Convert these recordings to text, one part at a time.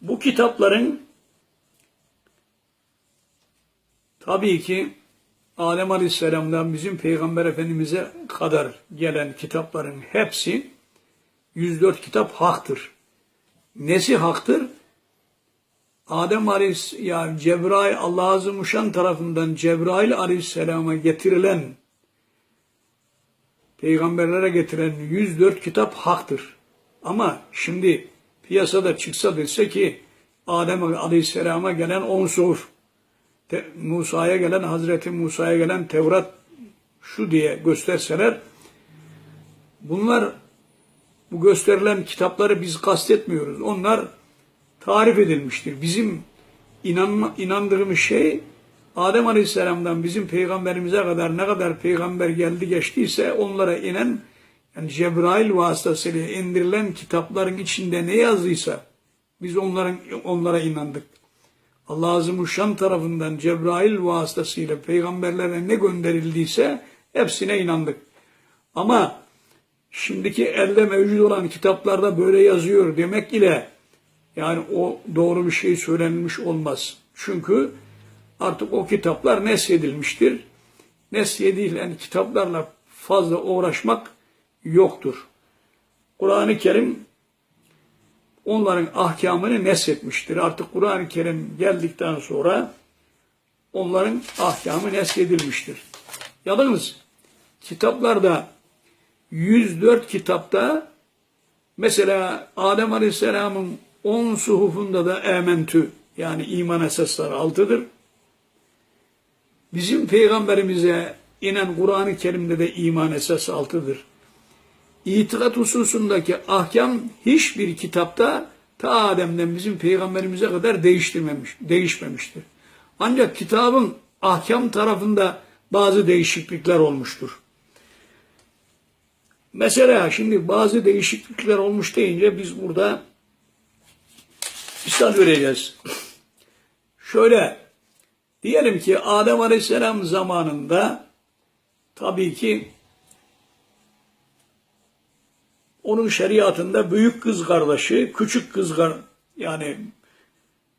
Bu kitapların tabii ki Adem Aleyhisselam'dan bizim Peygamber Efendimiz'e kadar gelen kitapların hepsi 104 kitap haktır. Nesi haktır? Adem Aleyhisselam, yani Cebrail, Allah Azimuşşan tarafından Cebrail Aleyhisselam'a getirilen, peygamberlere getirilen 104 kitap haktır. Ama şimdi piyasada çıksa dese ki Adem Aleyhisselam'a gelen 10 suhuf, Te- Musa'ya gelen, Hazreti Musa'ya gelen Tevrat şu diye gösterseler, bunlar bu gösterilen kitapları biz kastetmiyoruz. Onlar tarif edilmiştir. Bizim inanma, inandığımız şey Adem Aleyhisselam'dan bizim peygamberimize kadar ne kadar peygamber geldi geçtiyse onlara inen yani Cebrail vasıtasıyla indirilen kitapların içinde ne yazdıysa biz onların onlara inandık. Allah Azimuşşan tarafından Cebrail vasıtasıyla peygamberlere ne gönderildiyse hepsine inandık. Ama şimdiki elde mevcut olan kitaplarda böyle yazıyor demek ile yani o doğru bir şey söylenmiş olmaz. Çünkü artık o kitaplar nesedilmiştir. Nesyedilen kitaplarla fazla uğraşmak yoktur. Kur'an-ı Kerim onların ahkamını neshetmiştir. Artık Kur'an-ı Kerim geldikten sonra onların ahkamı nesedilmiştir. Yalnız kitaplarda 104 kitapta mesela Adem Aleyhisselam'ın 10 suhufunda da ementü yani iman esasları altıdır. Bizim peygamberimize inen Kur'an-ı Kerim'de de iman esası altıdır. İtikat hususundaki ahkam hiçbir kitapta ta Adem'den bizim peygamberimize kadar değiştirmemiş, değişmemiştir. Ancak kitabın ahkam tarafında bazı değişiklikler olmuştur. Mesela şimdi bazı değişiklikler olmuş deyince biz burada misal vereceğiz. Şöyle diyelim ki Adem Aleyhisselam zamanında tabii ki onun şeriatında büyük kız kardeşi, küçük kız yani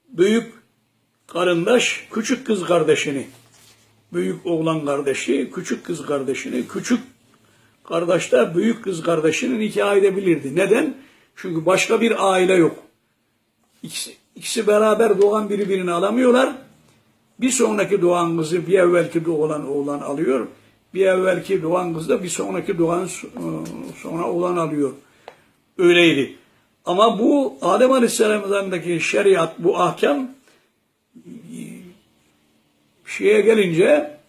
büyük karındaş küçük kız kardeşini, büyük oğlan kardeşi, küçük kız kardeşini, küçük kardeş de büyük kız kardeşini nikah edebilirdi. Neden? Çünkü başka bir aile yok. İkisi, ikisi beraber doğan birbirini alamıyorlar. Bir sonraki doğan kızı bir evvelki doğan oğlan alıyor. Bir evvelki doğan kız bir sonraki doğan e, sonra oğlan alıyor. Öyleydi. Ama bu Adem Aleyhisselam'daki şeriat, bu ahkam şeye gelince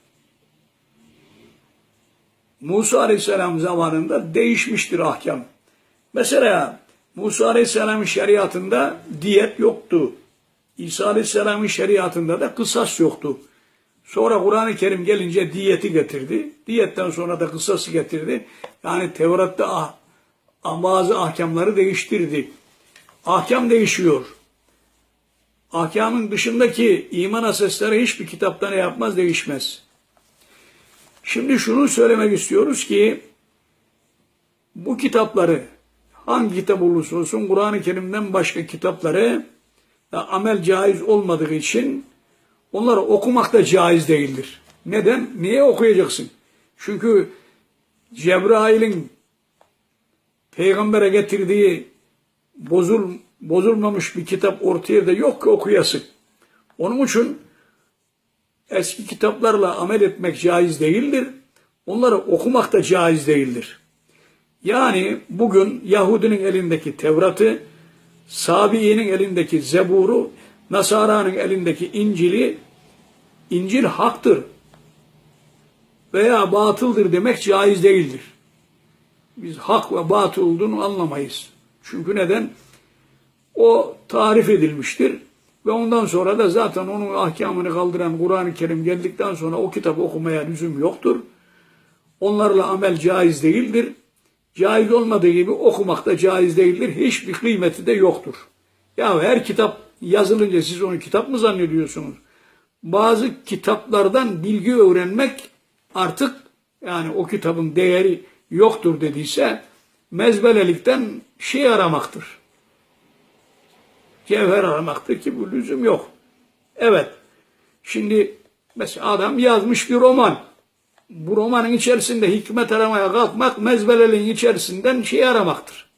Musa Aleyhisselam zamanında değişmiştir ahkam. Mesela Musa Aleyhisselam'ın şeriatında diyet yoktu. İsa Aleyhisselam'ın şeriatında da kısas yoktu. Sonra Kur'an-ı Kerim gelince diyeti getirdi. Diyetten sonra da kısası getirdi. Yani Tevrat'ta ah, ah, bazı ahkamları değiştirdi. Ahkam değişiyor. Ahkamın dışındaki iman asesleri hiçbir kitapta ne yapmaz değişmez. Şimdi şunu söylemek istiyoruz ki bu kitapları hangi kitap olursa olsun Kur'an-ı Kerim'den başka kitapları amel caiz olmadığı için onları okumak da caiz değildir. Neden? Niye okuyacaksın? Çünkü Cebrail'in peygambere getirdiği bozul, bozulmamış bir kitap ortaya da yok ki okuyasın. Onun için eski kitaplarla amel etmek caiz değildir. Onları okumak da caiz değildir. Yani bugün Yahudinin elindeki Tevrat'ı, Sabi'nin elindeki Zebur'u, Nasara'nın elindeki İncil'i, İncil haktır veya batıldır demek caiz değildir. Biz hak ve batıl olduğunu anlamayız. Çünkü neden? O tarif edilmiştir. Ve ondan sonra da zaten onun ahkamını kaldıran Kur'an-ı Kerim geldikten sonra o kitabı okumaya lüzum yoktur. Onlarla amel caiz değildir. Caiz olmadığı gibi okumak da caiz değildir. Hiçbir kıymeti de yoktur. Ya her kitap yazılınca siz onu kitap mı zannediyorsunuz? Bazı kitaplardan bilgi öğrenmek artık yani o kitabın değeri yoktur dediyse mezbelelikten şey aramaktır. cevher aramaktır ki bu lüzum yok. Evet. Şimdi mesela adam yazmış bir roman. Bu romanın içerisinde hikmet aramaya kalkmak mezbeleliğin içerisinden şey aramaktır.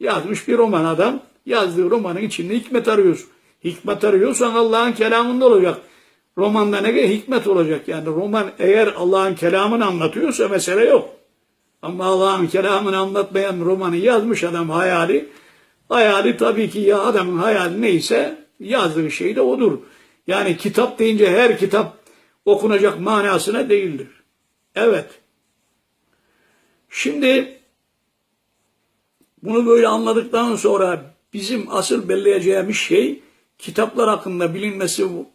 Yazmış bir roman adam. Yazdığı romanın içinde hikmet arıyorsun. Hikmet arıyorsan Allah'ın kelamında olacak. Romanda ne hikmet olacak yani roman eğer Allah'ın kelamını anlatıyorsa mesele yok. Ama Allah'ın kelamını anlatmayan romanı yazmış adam hayali. Hayali tabii ki ya adamın hayali neyse yazdığı şey de odur. Yani kitap deyince her kitap okunacak manasına değildir. Evet. Şimdi bunu böyle anladıktan sonra bizim asıl belleyeceğimiz şey kitaplar hakkında bilinmesi hmm,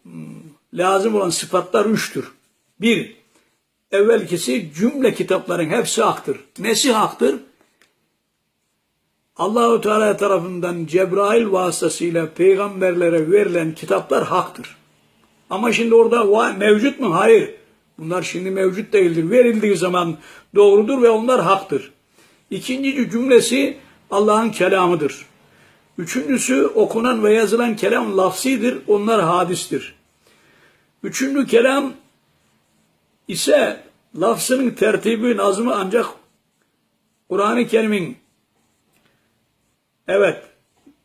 lazım olan sıfatlar üçtür. Bir, evvelkisi cümle kitapların hepsi haktır. Nesi haktır? Allahu Teala tarafından Cebrail vasıtasıyla peygamberlere verilen kitaplar haktır. Ama şimdi orada mevcut mu? Hayır. Bunlar şimdi mevcut değildir. Verildiği zaman doğrudur ve onlar haktır. İkinci cümlesi Allah'ın kelamıdır. Üçüncüsü okunan ve yazılan kelam lafsidir. Onlar hadistir. Üçüncü kelam ise lafzının tertibi, nazmı ancak Kur'an-ı Kerim'in evet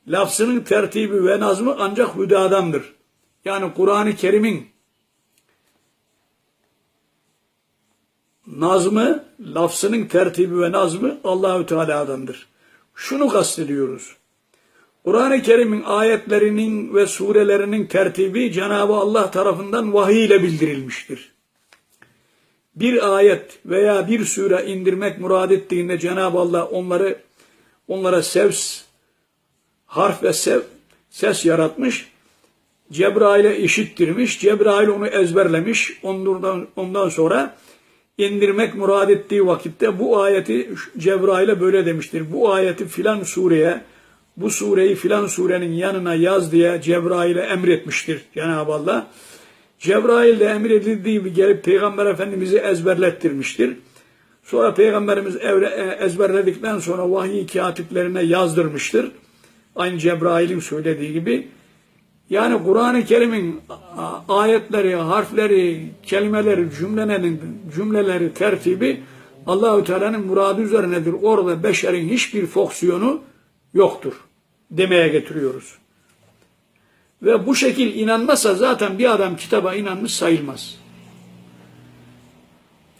lafzının tertibi ve nazmı ancak hüdadandır. Yani Kur'an-ı Kerim'in nazmı, lafzının tertibi ve nazmı Allahü Teala'dandır. Şunu kastediyoruz. Kur'an-ı Kerim'in ayetlerinin ve surelerinin tertibi Cenab-ı Allah tarafından vahiy ile bildirilmiştir. Bir ayet veya bir sure indirmek murad ettiğinde Cenab-ı Allah onları onlara sevs, harf ve sev, ses yaratmış. Cebrail'e işittirmiş. Cebrail onu ezberlemiş. Ondan, ondan sonra indirmek murad ettiği vakitte bu ayeti Cebrail'e böyle demiştir. Bu ayeti filan sureye, bu sureyi filan surenin yanına yaz diye Cebrail'e emretmiştir Cenab-ı Allah. Cebrail de emredildiği gibi gelip Peygamber Efendimiz'i ezberlettirmiştir. Sonra Peygamberimiz e, ezberledikten sonra vahiy katiplerine yazdırmıştır. Aynı Cebrail'in söylediği gibi. Yani Kur'an-ı Kerim'in ayetleri, harfleri, kelimeleri, cümlelerin cümleleri tertibi Allahü Teala'nın muradı üzerinedir. Orada beşerin hiçbir fonksiyonu yoktur demeye getiriyoruz. Ve bu şekil inanmazsa zaten bir adam kitaba inanmış sayılmaz.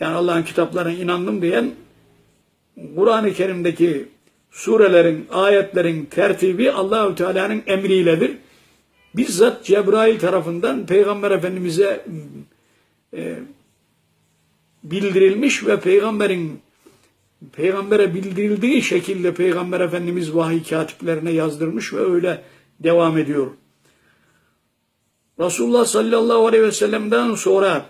Yani Allah'ın kitaplarına inandım diyen Kur'an-ı Kerim'deki surelerin, ayetlerin tertibi Allahü Teala'nın emriyledir. Bizzat Cebrail tarafından Peygamber Efendimiz'e e, bildirilmiş ve peygamberin peygambere bildirildiği şekilde Peygamber Efendimiz vahiy katiplerine yazdırmış ve öyle devam ediyor. Resulullah sallallahu aleyhi ve sellem'den sonra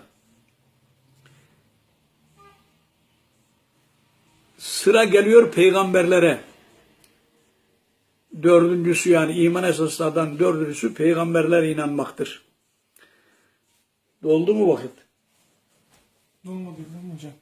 sıra geliyor peygamberlere. Dördüncüsü yani iman esaslardan dördüncüsü peygamberlere inanmaktır. Doldu mu vakit? Dolmadı hocam.